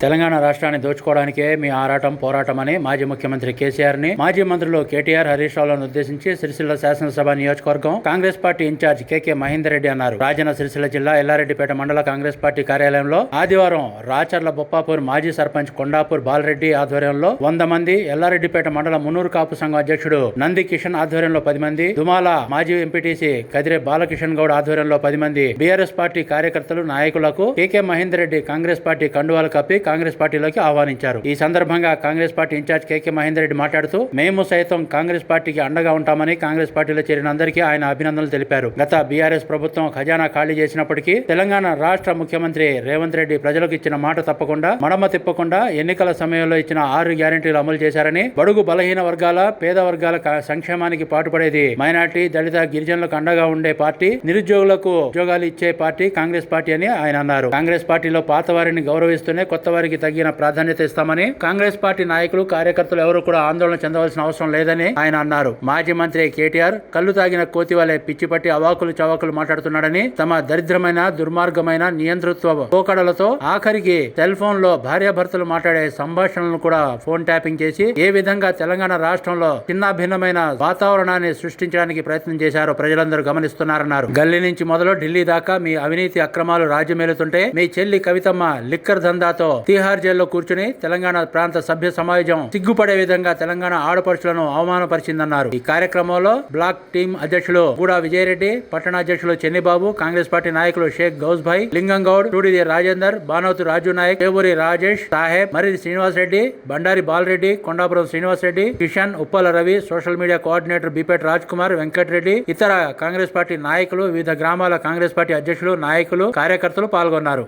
తెలంగాణ రాష్ట్రాన్ని దోచుకోవడానికే మీ ఆరాటం పోరాటం అని మాజీ ముఖ్యమంత్రి కేసీఆర్ని మాజీ మంత్రులు కేటీఆర్ హరీష్ రావులను ఉద్దేశించి సిరిసిల్ల శాసనసభ నియోజకవర్గం కాంగ్రెస్ పార్టీ ఇన్ఛార్జ్ కేకే మహేందర్ రెడ్డి అన్నారు. రాజన్న సిరిసిల్ల జిల్లా ఎల్లారెడ్డిపేట మండల కాంగ్రెస్ పార్టీ కార్యాలయంలో ఆదివారం రాచర్ల బొప్పాపూర్ మాజీ సర్పంచ్ కొండాపూర్ బాలరెడ్డి ఆధ్వర్యంలో వంద మంది ఎల్లారెడ్డిపేట మండల మున్నూరు కాపు సంఘం అధ్యక్షుడు నంది కిషన్ ఆధ్వర్యంలో పది మంది దుమాల మాజీ ఎంపీటీసీ కదిరే బాలకిషన్ గౌడ్ ఆధ్వర్యంలో పది మంది బీఆర్ఎస్ పార్టీ కార్యకర్తలు నాయకులకు కేకే మహేందర్ రెడ్డి కాంగ్రెస్ పార్టీ కండువాలు కప్పి కాంగ్రెస్ పార్టీలోకి ఆహ్వానించారు. ఈ సందర్భంగా కాంగ్రెస్ పార్టీ ఇన్ఛార్జ్ కేకే మహేందర్ రెడ్డి మాట్లాడుతూ మేము సైతం కాంగ్రెస్ పార్టీకి అండగా ఉంటామని కాంగ్రెస్ పార్టీలో చేరిన అందరికీ ఆయన అభినందనలు తెలిపారు. గత బీఆర్ఎస్ ప్రభుత్వం ఖజానా ఖాళీ చేసినప్పటికీ తెలంగాణ రాష్ట్ర ముఖ్యమంత్రి రేవంత్ రెడ్డి ప్రజలకు ఇచ్చిన మాట తప్పకుండా మడమ తిప్పకుండా ఎన్నికల సమయంలో ఇచ్చిన ఆరు గ్యారెంటీలు అమలు చేశారని బడుగు బలహీన వర్గాల పేద వర్గాల సంక్షేమానికి పాటుపడేది మైనార్టీ దళిత గిరిజనులకు అండగా ఉండే పార్టీ నిరుద్యోగులకు ఉద్యోగాలు ఇచ్చే పార్టీ కాంగ్రెస్ పార్టీ అని ఆయన అన్నారు. కాంగ్రెస్ పార్టీలో పాత వారిని గౌరవిస్తూనే కొత్త వారికి తగిన ప్రాధాన్యత ఇస్తామని కాంగ్రెస్ పార్టీ నాయకులు కార్యకర్తలు ఎవరు కూడా ఆందోళన చెందవలసిన అవసరం లేదని ఆయన అన్నారు. మాజీ మంత్రి కేటీఆర్ కళ్ళు తాగిన కోతి వలె పిచ్చిపట్టి అవాకులు చవాకులు మాట్లాడుతున్నాడని తమ దరిద్రమైన దుర్మార్గమైన నియంతృత్వ పోకడలతో ఆఖరికి సెల్ ఫోన్లో భార్యాభర్తలు మాట్లాడే సంభాషణలను కూడా ఫోన్ ట్యాపింగ్ చేసి ఏ విధంగా తెలంగాణ రాష్ట్రంలో చిన్న భిన్నమైన వాతావరణాన్ని సృష్టించడానికి ప్రయత్నం చేశారో ప్రజలందరూ గమనిస్తున్నారన్నారు. గల్లీ నుంచి మొదలు ఢిల్లీ దాకా మీ అవినీతి అక్రమాలు రాజ్యమేలుతుంటే మీ చెల్లి కవితమ్మ లిక్కర్ దందాతో తీహార్ జైల్లో కూర్చుని తెలంగాణ ప్రాంత సభ్య సమాజం సిగ్గుపడే విధంగా తెలంగాణ ఆడపడుచులను అవమానపరిచిందన్నారు. ఈ కార్యక్రమంలో బ్లాక్ టీం అధ్యక్షులు గూడా విజయరెడ్డి పట్టణ అధ్యక్షులు చెన్నిబాబు కాంగ్రెస్ పార్టీ నాయకులు షేక్ గౌస్ భాయ్ లింగం గౌడ్ టూడిది రాజేందర్ బానోతు రాజు నాయక్ పేవూరి రాజేష్ సాహెబ్ మరిది Srinivas Reddy Bandari Balareddy Kondapuram Srinivas Reddy Kishan Uppala Ravi social media coordinator బిపేట్ Raj Kumar Venkatareddy ఇతర కాంగ్రెస్ పార్టీ నాయకులు వివిధ గ్రామాల కాంగ్రెస్ పార్టీ అధ్యక్షులు నాయకులు కార్యకర్తలు పాల్గొన్నారు.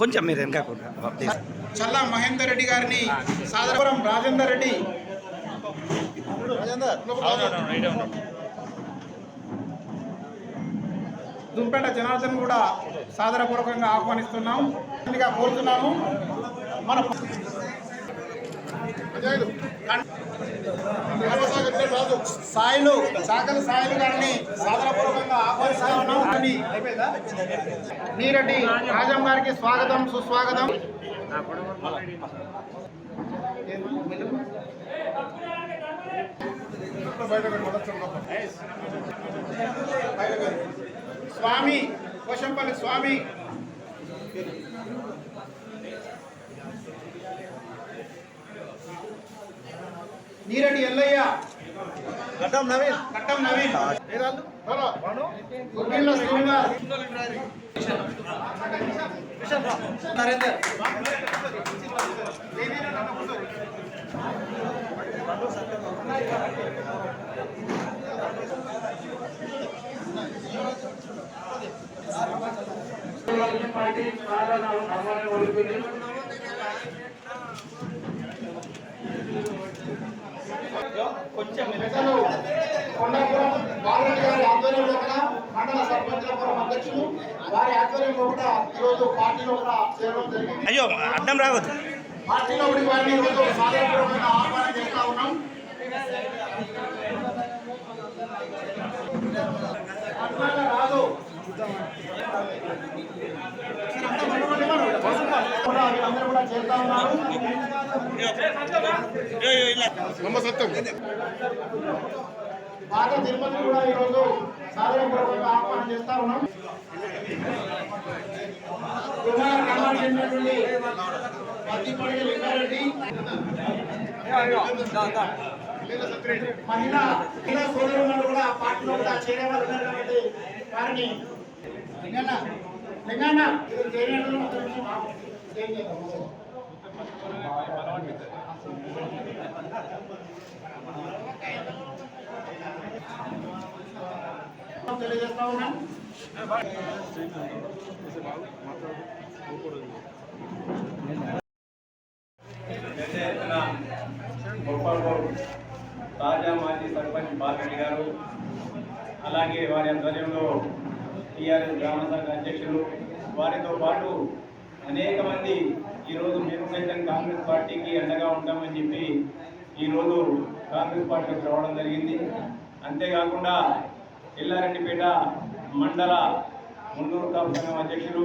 కొంచెం మీరు వెనక ప్లీజ్. చల్లా మహేందర్ రెడ్డి గారిని సాదరపురం రాజేందర్ రెడ్డి. దుంపేట జనార్దన్ కూడా సాదరపూర్వకంగా ఆహ్వానిస్తున్నాం. కోరుతున్నాము. మన సాయిలు సాగల సాయిలు గారిని సాదరపూర్వకంగా ఆహ్వానిస్తా ఉన్నాం నీరెడ్డి రాజం గారికి స్వాగతం సుస్వాగతం. స్వామి కోశంపల్లి స్వామి. నీరెడ్డి ఎల్లయ్య. గడ్డం నవీన్. కట్టం నవీన్. గుగ్గిళ్ళ శ్రీనివాస్. నరేందర్. పెద్దలు కొండాపురం బాలరెడ్డి గారి ఆధ్వర్యంలో కూడా మండల సర్పంచుల అధ్యక్షులు వారి ఆధ్వర్యంలో కూడా ఈరోజు పార్టీలో కూడా చేరడం జరిగింది. అయ్యో అడ్డం రావద్దు. పార్టీలో ఉండి వారిని ఈరోజు సాధారణపూర్వకంగా ఆహ్వానం చేస్తా ఉన్నాం. రాదు కూడా చేస్తా ఉన్నారు. బాగా తిరుపతి కూడా ఈరోజు సాధారణపూర్వకంగా ఆహ్వానం చేస్తా ఉన్నాం. కుమార్ కమాండ్ చెందినటువంటి పత్తిపల్లి లింగారెడ్డి. మహిళా మహిళా సోదరులు కూడా పార్టీలో కూడా చేరే వాళ్ళు ఉన్నారు కాబట్టి వారిని ఇది చేరినట్లు తెలియజేస్తా ఉన్నాం తాజా మాజీ సర్పంచ్ బాలరెడ్డి గారు అలాగే వారి ఆధ్వర్యంలో టీఆర్ఎస్ గ్రామ సంఘ అధ్యక్షులు వారితో పాటు అనేక మంది ఈరోజు మేము సైతం కాంగ్రెస్ పార్టీకి అండగా ఉంటామని చెప్పి ఈరోజు కాంగ్రెస్ పార్టీకి రావడం జరిగింది. అంతేకాకుండా ఎల్లారెడ్డిపేట మండల మున్నూరు కాపు సంఘం అధ్యక్షులు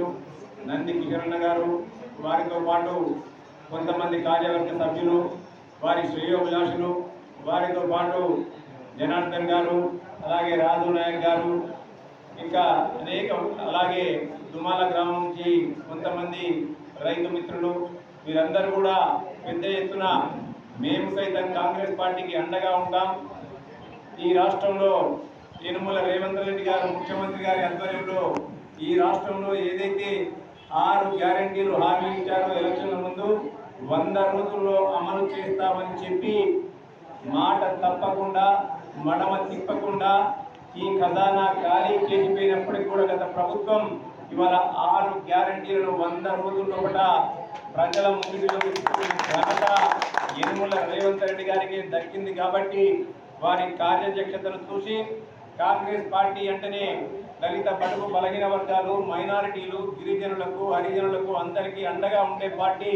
నంది కిషరణ గారు వారితో పాటు కొంతమంది కార్యవర్గ సభ్యులు వారి శ్రేయోభిలాషులు వారితో పాటు జనార్దన్ గారు అలాగే రాజు నాయక్ గారు ఇంకా అనేక అలాగే దుమాల గ్రామం నుంచి కొంతమంది రైతు మిత్రులు వీరందరూ కూడా పెద్ద ఎత్తున మేము సైతం కాంగ్రెస్ పార్టీకి అండగా ఉంటాం. ఈ రాష్ట్రంలో యనుమల రేవంత్ రెడ్డి గారు ముఖ్యమంత్రి గారి ఆధ్వర్యంలో ఈ రాష్ట్రంలో ఏదైతే ఆరు గ్యారంటీలు హామీ ఇచ్చారో ఎలక్షన్ల ముందు వంద రోజుల్లో అమలు చేస్తామని చెప్పి మాట తప్పకుండా మడమ తిప్పకుండా ఈ ఖజానా ఖాళీ చేసిపోయినప్పటికీ కూడా గత ప్రభుత్వం ఇవాళ ఆరు గ్యారంటీలను వంద రోజుల్లో కూడా ప్రజల ముందులో తీసుకునే ఘనత యనుమల రేవంత్ రెడ్డి గారికి దక్కింది కాబట్టి వారి కార్యదక్షతను చూసి కాంగ్రెస్ పార్టీ అంటేనే దళిత బడుగు బలహీన వర్గాలు మైనారిటీలు గిరిజనులకు హరిజనులకు అందరికీ అండగా ఉండే పార్టీ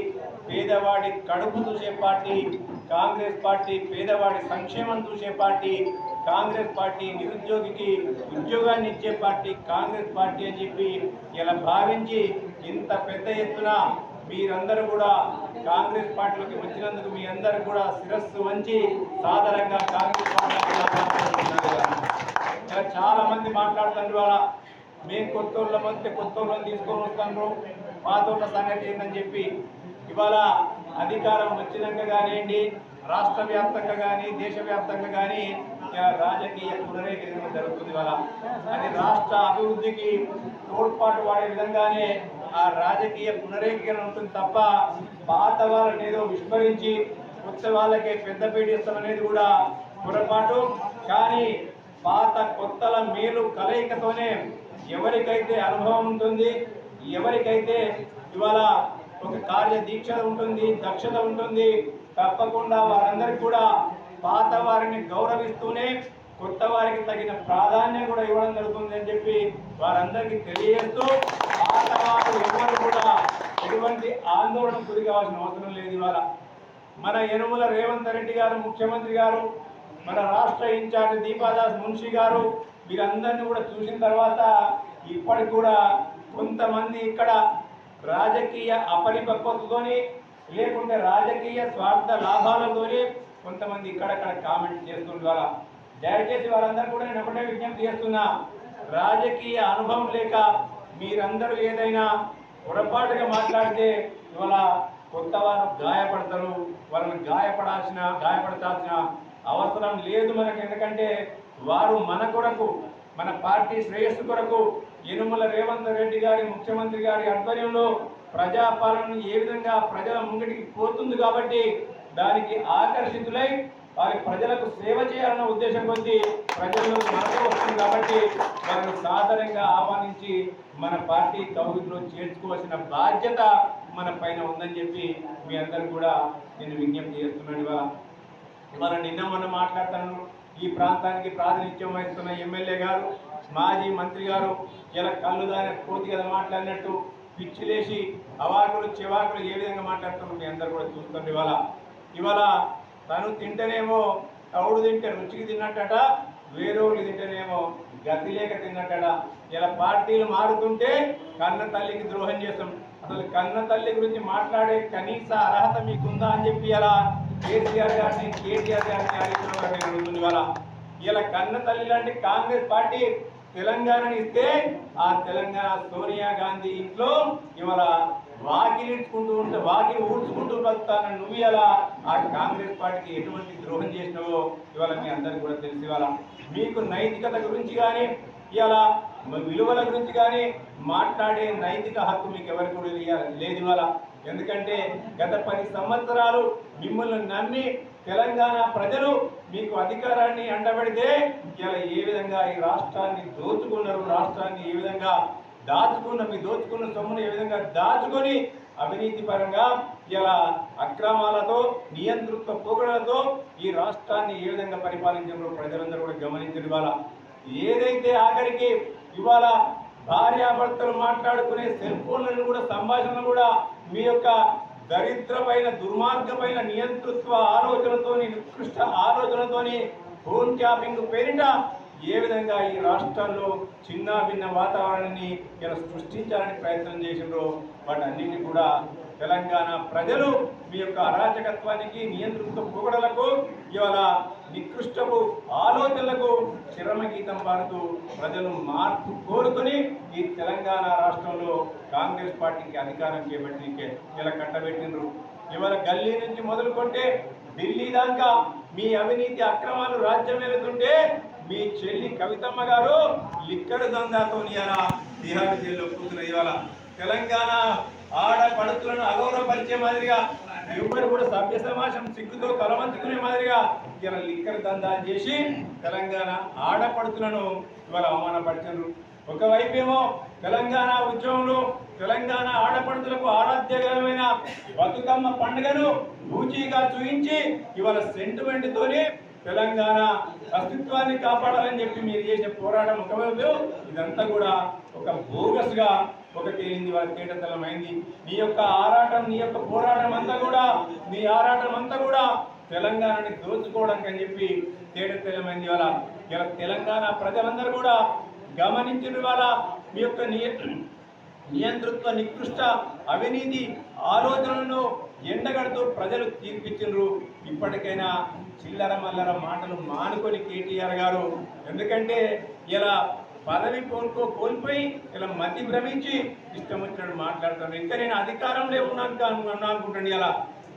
పేదవాడి కడుపు చూసే పార్టీ కాంగ్రెస్ పార్టీ పేదవాడి సంక్షేమం చూసే పార్టీ కాంగ్రెస్ పార్టీ నిరుద్యోగికి ఉద్యోగాన్ని ఇచ్చే పార్టీ కాంగ్రెస్ పార్టీ అని చెప్పి ఇలా భావించి ఇంత పెద్ద ఎత్తున మీరందరూ కూడా కాంగ్రెస్ పార్టీలోకి వచ్చినందుకు మీ అందరూ కూడా శిరస్సు వంచి సాధారణంగా కాంగ్రెస్ పార్టీ ఇలా చాలా మంది మాట్లాడుతున్నారు ఇవాళ. మేము కొత్త వాళ్ళ మధ్య కొత్త వాళ్ళని తీసుకొని వస్తాను పాతోళ్ళ సంగతి ఏందని చెప్పి ఇవాళ అధికారం వచ్చినాక కానివ్వండి రాష్ట్ర వ్యాప్తంగా కానీ దేశవ్యాప్తంగా కానీ రాజకీయ పునరేకరణ జరుగుతుంది వల్ల అది రాష్ట్ర అభివృద్ధికి తోడ్పాటు వాడే విధంగానే ఆ రాజకీయ పునరేకరణ ఉంటుంది తప్ప పాత వాళ్ళని ఏదో విస్మరించి కొత్త వాళ్ళకే పెద్దపీట ఇస్తామనేది కూడా పొరపాటు. కానీ పాత కొత్తల మేలు కలయికతోనే ఎవరికైతే అనుభవం ఉంటుంది ఎవరికైతే ఇవాళ ఒక కార్య దీక్ష ఉంటుంది దక్షత ఉంటుంది తప్పకుండా వారందరికీ కూడా పాత వారిని గౌరవిస్తూనే కొత్త వారికి తగిన ప్రాధాన్యం కూడా ఇవ్వడం జరుగుతుంది అని చెప్పి వారందరికీ తెలియజేస్తూ పాత వారు ఎవరు కూడా ఎటువంటి ఆందోళన గురి కావాల్సిన అవసరం లేదు ఇవాళ. మన యనుమల రేవంత్ రెడ్డి గారు ముఖ్యమంత్రి గారు మన రాష్ట్ర ఇన్ఛార్జ్ దీపాదాస్ మున్షి గారు వీరందరినీ కూడా చూసిన తర్వాత ఇప్పటికి కూడా కొంతమంది ఇక్కడ రాజకీయ అపరిపక్వతతోని లేకుంటే రాజకీయ స్వార్థ లాభాలతోని కొంతమంది ఇక్కడక్కడ కామెంట్ చేస్తుంటారు దయచేసి వారందరూ కూడా నేను ఒకటే విజ్ఞప్తి చేస్తున్నా. రాజకీయ అనుభవం లేక మీరందరూ ఏదైనా పొరపాటుగా మాట్లాడితే ఇవాళ కొత్త వారు గాయపడతారు. వాళ్ళని గాయపడాల్సిన గాయపడతాల్సిన అవసరం లేదు మనకు. ఎందుకంటే వారు మన కొరకు మన పార్టీ శ్రేయస్సు కొరకు యనుమల రేవంత్ రెడ్డి గారి ముఖ్యమంత్రి గారి ఆధ్వర్యంలో ప్రజాపాలన ఏ విధంగా ప్రజల ముంగటికి పోతుంది కాబట్టి దానికి ఆకర్షితులై వారి ప్రజలకు సేవ చేయాలన్న ఉద్దేశం కొద్దీ ప్రజల్లో మనకు వస్తుంది కాబట్టి వారిని సాధారణంగా ఆహ్వానించి మన పార్టీ కౌగిట్లో చేర్చుకోవాల్సిన బాధ్యత మన పైన ఉందని చెప్పి మీ అందరు కూడా నేను విజ్ఞప్తి చేస్తున్నాను ఇవాళ ఇవాళ నిన్న మొన్న మాట్లాడతాను. ఈ ప్రాంతానికి ప్రాతినిధ్యం వహిస్తున్న ఎమ్మెల్యే గారు మాజీ మంత్రి గారు ఇలా కళ్ళు దాని కోతి కదా మాట్లాడినట్టు పిచ్చిలేసి అవాకులు చివాకులు ఏ విధంగా మాట్లాడుతున్నారు మీ అందరు కూడా చూస్తుంది ఇవాళ ఇవాళ తను తింటేనేమో తౌడు తింటే రుచికి తిన్నట్టట వేరేవాళ్ళు తింటేనేమో గతి లేక తిన్నట్టట. ఇలా పార్టీలు మారుతుంటే కన్న తల్లికి ద్రోహం చేస్తాం. అసలు కన్న తల్లి గురించి మాట్లాడే కనీస అర్హత మీకుందా అని చెప్పి ఇలా కేసీఆర్ గారిని కేటీఆర్ గారిని హరీశ్రావు గారిని అడుగుతుంది ఇవాళ. ఇలా కన్న తల్లి లాంటి కాంగ్రెస్ పార్టీ తెలంగాణని ఇస్తే ఆ తెలంగాణ సోనియా గాంధీ ఇంట్లో ఇవాళ వాకిలిచ్చుకుంటూ ఉంటే వాకిలి ఊడ్చుకుంటూ బతుకుతానని నువ్వు ఎలా ఆ కాంగ్రెస్ పార్టీకి ఎటువంటి ద్రోహం చేసినావో ఇవాళ మీ అందరికీ కూడా తెలిసి. ఇవాళ మీకు నైతికత గురించి కానీ ఇలా విలువల గురించి కానీ మాట్లాడే నైతిక హక్కు మీకు ఎవరికి కూడా లేదు ఇవాళ. ఎందుకంటే గత పది సంవత్సరాలు మిమ్మల్ని నమ్మి తెలంగాణ ప్రజలు మీకు అధికారాన్ని అండబెడితే ఇలా ఏ విధంగా ఈ రాష్ట్రాన్ని దోచుకున్నారు రాష్ట్రాన్ని ఏ విధంగా దాచుకున్న మీ దోచుకున్న సొమ్మును ఏ విధంగా దాచుకొని అవినీతి పరంగా ఇలా అక్రమాలతో నియంతృత్వ పోకడలతో ఈ రాష్ట్రాన్ని ఏ విధంగా పరిపాలించడంలో ప్రజలందరూ కూడా గమనించడం ఇవాళ. ఏదైతే ఆఖరికి ఇవాళ భార్యాభర్తలు మాట్లాడుకునే సెల్ ఫోన్లను కూడా సంభాషణలు కూడా మీ యొక్క దరిద్రమైన దుర్మార్గమైన నియంతృత్వ ఆలోచనతోని నికృష్ట ఆలోచనతోని ఫోన్ ట్యాపింగ్ పేరిట ఏ విధంగా ఈ రాష్ట్రాల్లో చిన్న భిన్న వాతావరణాన్ని ఇలా సృష్టించాలని ప్రయత్నం చేసిండ్రో వాటన్నిటిని కూడా తెలంగాణ ప్రజలు మీ యొక్క అరాచకత్వానికి నియంత్రిత పొగడలకు ఇవాళ నికృష్టపు ఆలోచనలకు చిరమగీతం పాడుతూ ప్రజలు మార్పు కోరుకుని ఈ తెలంగాణ రాష్ట్రంలో కాంగ్రెస్ పార్టీకి అధికారం చేపట్టి ఇలా కట్టబెట్టిండ్రు. ఇవాళ గల్లీ నుంచి మొదలుకొంటే ఢిల్లీ దాకా మీ అవినీతి అక్రమాలు రాజ్యం వెళుతుంటే మీ చెల్లి కవితమ్మ గారు లిక్కడు దందాతో ఇలా తిహార్ జైల్లో కూతురు ఇవాళ తెలంగాణ ఆడపడుతులను అగౌరవపరిచే మాదిరిగా ఎవరు కూడా సభ్య సమాజం సిగ్గుతో కలవంచుకునే మాదిరిగా ఇలా లిక్కర్ దందా చేసి తెలంగాణ ఆడపడుతులను ఇవాళ అవమానపరిచారు. ఒకవైపేమో తెలంగాణ ఉద్యమంలో తెలంగాణ ఆడపడుతులకు ఆరాధ్యకరమైన బతుకమ్మ పండుగను బూచీగా చూయించి ఇవాళ సెంటిమెంట్తోనే తెలంగాణ అస్తిత్వాన్ని కాపాడాలని చెప్పి మీరు చేసే పోరాటం ఒకవైపు ఇదంతా కూడా ఒక బోగస్గా గా ఒక తేలింది వాళ్ళ తేటతలమైంది నీ యొక్క ఆరాటం నీ యొక్క పోరాటం అంతా కూడా నీ ఆరాటం అంతా కూడా తెలంగాణని దోచుకోవడానికి అని చెప్పి తేటతెలమైంది వాళ్ళ ఇలా తెలంగాణ ప్రజలందరూ కూడా గమనించిన వాళ్ళ మీ యొక్క నియ నియంతృత్వ నికృష్ట అవినీతి ఆలోచనలను ఎండగడుతూ ప్రజలు తీర్పిచ్చిండ్రు. ఇప్పటికైనా చిల్లర మల్లర మాటలు మానుకొని కేటీఆర్ గారు. ఎందుకంటే ఇలా పదవి కోల్కో కోల్పోయి ఇలా మతి భ్రమించి ఇష్టం వచ్చినట్టు మాట్లాడుతాను ఇంకా నేను అధికారంలో ఉన్నాను అనుకుంటాను. ఇలా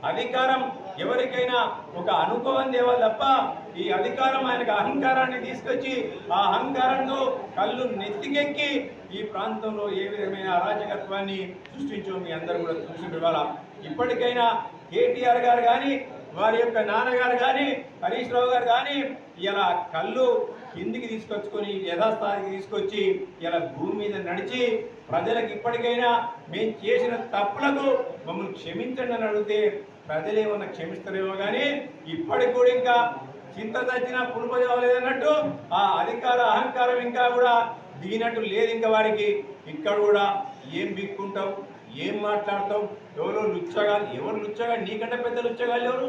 అధికారం ఎవరికైనా ఒక అనుభవం దేవాలి తప్ప ఈ అధికారం ఆయనకు అహంకారాన్ని తీసుకొచ్చి ఆ అహంకారంతో కళ్ళు నెత్తికెక్కి ఈ ప్రాంతంలో ఏ విధమైన అరాచకత్వాన్ని సృష్టించో మీ అందరూ కూడా చూసి ఇవ్వాలా ఇప్పటికైనా కేటీఆర్ గారు కానీ వారి యొక్క నాన్నగారు కానీ హరీష్ రావు గారు కానీ ఇలా కళ్ళు కిందికి తీసుకొచ్చుకొని యథాస్థాయికి తీసుకొచ్చి ఇలా భూమి మీద నడిచి ప్రజలకు ఇప్పటికైనా మేము చేసిన తప్పులకు మమ్మల్ని క్షమించండి అని అడిగితే ప్రజలేమన్నా క్షమిస్తారేమో కానీ ఇప్పటికి కూడా ఇంకా చింత తచ్చినా పులుపు లేదన్నట్టు ఆ అధికార అహంకారం ఇంకా కూడా దిగినట్టు లేదు ఇంకా వారికి. ఇక్కడ కూడా ఏం బిక్కుంటావు ఏం మాట్లాడతావు? ఎవరో లుచ్చగాలు ఎవరు లుచ్చగా? నీకంటే పెద్ద లుచ్చగాలు ఎవరు?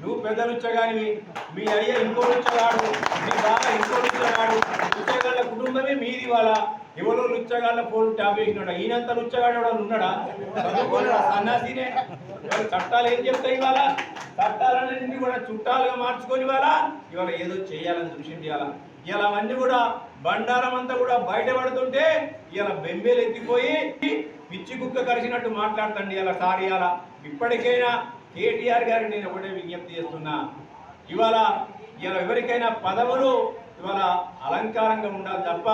నువ్వు పెద్ద లుచ్చగానివి మీ అయ్య ఇంకో లుచ్చగాడు. మీ బావ ఇంకో లుచ్చగాడు. లుచ్చగాళ్ళ కుటుంబమే మీది వాళ్ళ ఎవరో లుచ్చగాళ్ళ ఫోన్ ట్యాప్ వేసినాడు ఈయనంత లుచ్చగాడు ఎవడన్నా ఉన్నాడా? చదువుకోలేడా? సన్నాసినే? చట్టాలు ఏం చెప్తాయి ఇవాళ? చట్టాలన్నింటినీ కూడా చుట్టాలుగా మార్చుకొని ఇవాళ ఇవాళ ఏదో చేయాలని చూసింది ఇవాళ. ఇలా అన్ని కూడా బండారం అంతా కూడా బయటపడుతుంటే ఇలా బెంబేలు ఎత్తిపోయి పిచ్చి కుక్క కరిచినట్టు మాట్లాడుతండి ఇలా సారి ఇలా. ఇప్పటికైనా కేటీఆర్ గారిని నేను ఒకటే విజ్ఞప్తి చేస్తున్నా. ఇవాళ ఇలా ఎవరికైనా పదవులు ఇవాళ అలంకారంగా ఉండాలి తప్ప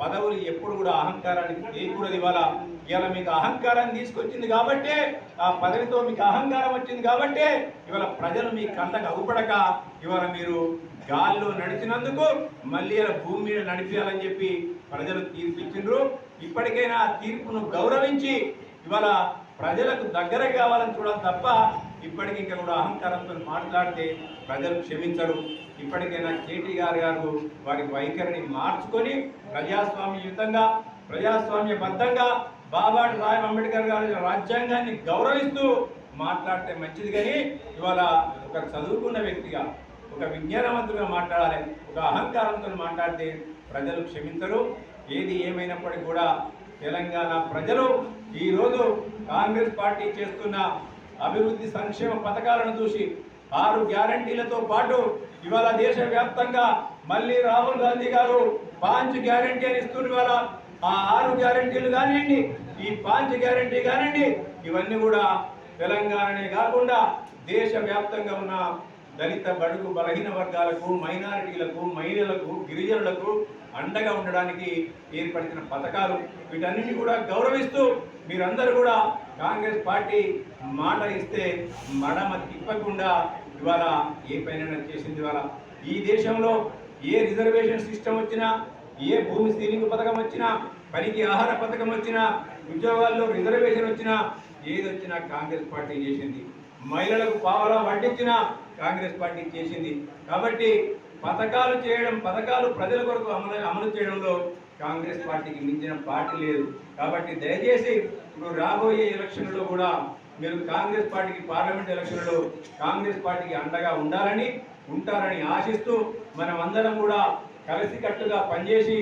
పదవులు ఎప్పుడు కూడా అహంకారానికి చేయకూడదు ఇవాళ. ఇవాళ మీకు అహంకారం తీసుకొచ్చింది కాబట్టే ఆ పదవితో మీకు అహంకారం వచ్చింది కాబట్టే ఇవాళ ప్రజలు మీ కళ్ళకు అగుపడక ఇవాళ మీరు గాల్లో నడిచినందుకు మళ్ళీ భూమి మీద నడిపించాలని చెప్పి ప్రజలు తీర్పిచ్చిండ్రు. ఇప్పటికైనా ఆ తీర్పును గౌరవించి ఇవాళ ప్రజలకు దగ్గర కావాలని చూడాలి తప్ప ఇప్పటికి ఇంకా కూడా అహంకారంతో మాట్లాడితే ప్రజలు క్షమించరు. ఇప్పటికైనా కేటీ గారు గారు వారి వైఖరిని మార్చుకొని ప్రజాస్వామ్యయుతంగా ప్రజాస్వామ్యబద్ధంగా బాబా సాహెబ్ అంబేద్కర్ గారి రాజ్యాంగాన్ని గౌరవిస్తూ మాట్లాడితే మంచిది కానీ ఇవాళ ఒక చదువుకున్న వ్యక్తిగా ఒక విజ్ఞానవంతుడిగా మాట్లాడాలి ఒక అహంకారంతో మాట్లాడితే ప్రజలు క్షమించరు. ఏది ఏమైనప్పటికీ కూడా తెలంగాణ ప్రజలు ఈరోజు కాంగ్రెస్ పార్టీ చేస్తున్న అభివృద్ధి సంక్షేమ పథకాలను చూసి ఆరు గ్యారంటీలతో పాటు ఇవాళ దేశవ్యాప్తంగా మళ్ళీ రాహుల్ గాంధీ గారు పాంచ్ గ్యారంటీ అని ఇస్తున్న ఇవాళ. ఆ ఆరు గ్యారంటీలు కానివ్వండి ఈ పాంచ్ గ్యారంటీ కానివ్వండి ఇవన్నీ కూడా తెలంగాణనే కాకుండా దేశవ్యాప్తంగా ఉన్న దళిత బడుగు బలహీన వర్గాలకు మైనారిటీలకు మహిళలకు గిరిజనులకు అండగా ఉండడానికి ఏర్పడిన పథకాలు. వీటన్నిటిని కూడా గౌరవిస్తూ మీరందరూ కూడా కాంగ్రెస్ పార్టీ మాట ఇస్తే మడమ తిప్పకుండా ఇవాళ ఏ పైన చేసింది ఇవాళ? ఈ దేశంలో ఏ రిజర్వేషన్ సిస్టమ్ వచ్చినా ఏ భూమి సీలింగ్ పథకం వచ్చినా పనికి ఆహార పథకం వచ్చినా ఉద్యోగాల్లో రిజర్వేషన్ వచ్చినా ఏది వచ్చినా కాంగ్రెస్ పార్టీ చేసింది. మహిళలకు పావలా వడ్డించినా కాంగ్రెస్ పార్టీ చేసింది. కాబట్టి పథకాలు చేయడం పథకాలు ప్రజల కొరకు అమలు అమలు చేయడంలో కాంగ్రెస్ పార్టీకి మించిన పార్టీ లేదు. కాబట్టి దయచేసి ఇప్పుడు రాబోయే ఎలక్షన్లో కూడా మీరు కాంగ్రెస్ పార్టీకి పార్లమెంట్ ఎలక్షన్లో కాంగ్రెస్ పార్టీకి అండగా ఉండాలని ఉంటారని ఆశిస్తూ మనం అందరం కూడా కలిసికట్టుగా పనిచేసి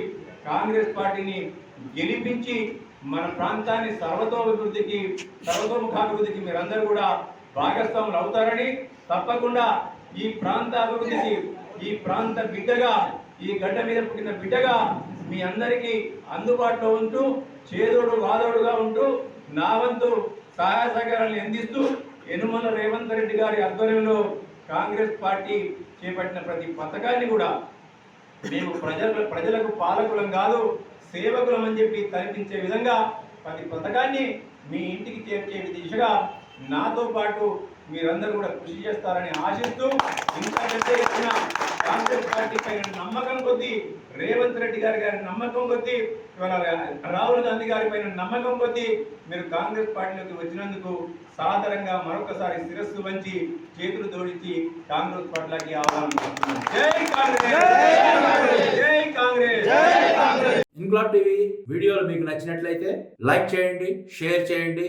కాంగ్రెస్ పార్టీని గెలిపించి మన ప్రాంతాన్ని సర్వతోభివృద్ధికి సర్వతోముఖాభివృద్ధికి మీరందరూ కూడా భాగస్వాములు అవుతారని తప్పకుండా ఈ ప్రాంత అభివృద్ధికి ఈ ప్రాంత బిడ్డగా ఈ గడ్డ మీద పుట్టిన బిడ్డగా మీ అందరికీ అందుబాటులో ఉంటూ చేదోడు వాదోడుగా ఉంటూ నా వంతు సహాయ సహకారాలను అందిస్తూ యనుమల రేవంత్ రెడ్డి గారి ఆధ్వర్యంలో కాంగ్రెస్ పార్టీ చేపట్టిన ప్రతి పథకాన్ని కూడా మేము ప్రజల ప్రజలకు పాలకులం కాదు సేవకులం అని చెప్పి కల్పించే విధంగా ప్రతి పథకాన్ని మీ ఇంటికి చేర్చే దిశగా నాతో పాటు మీరందరూ కూడా కృషి చేస్తారని ఆశిస్తూ ఇంకా పెద్ద కాంగ్రెస్ పార్టీ పైన నమ్మకం కొద్దీ రేవంత్ రెడ్డి గారి గారి నమ్మకం కొద్దీ ఇవాళ రాహుల్ గాంధీ గారి పైన నమ్మకం కొద్దీ మీరు కాంగ్రెస్ పార్టీలోకి వచ్చినందుకు సాదరంగా మరొకసారి శిరస్సు వంచి చేతులు జోడించి కాంగ్రెస్ పార్టీలకి ఆహ్వానం జై కాంగ్రెస్! జై కాంగ్రెస్! ఇన్క్లాబ్ టీవీ వీడియోలు మీకు నచ్చినట్లయితే లైక్ చేయండి షేర్ చేయండి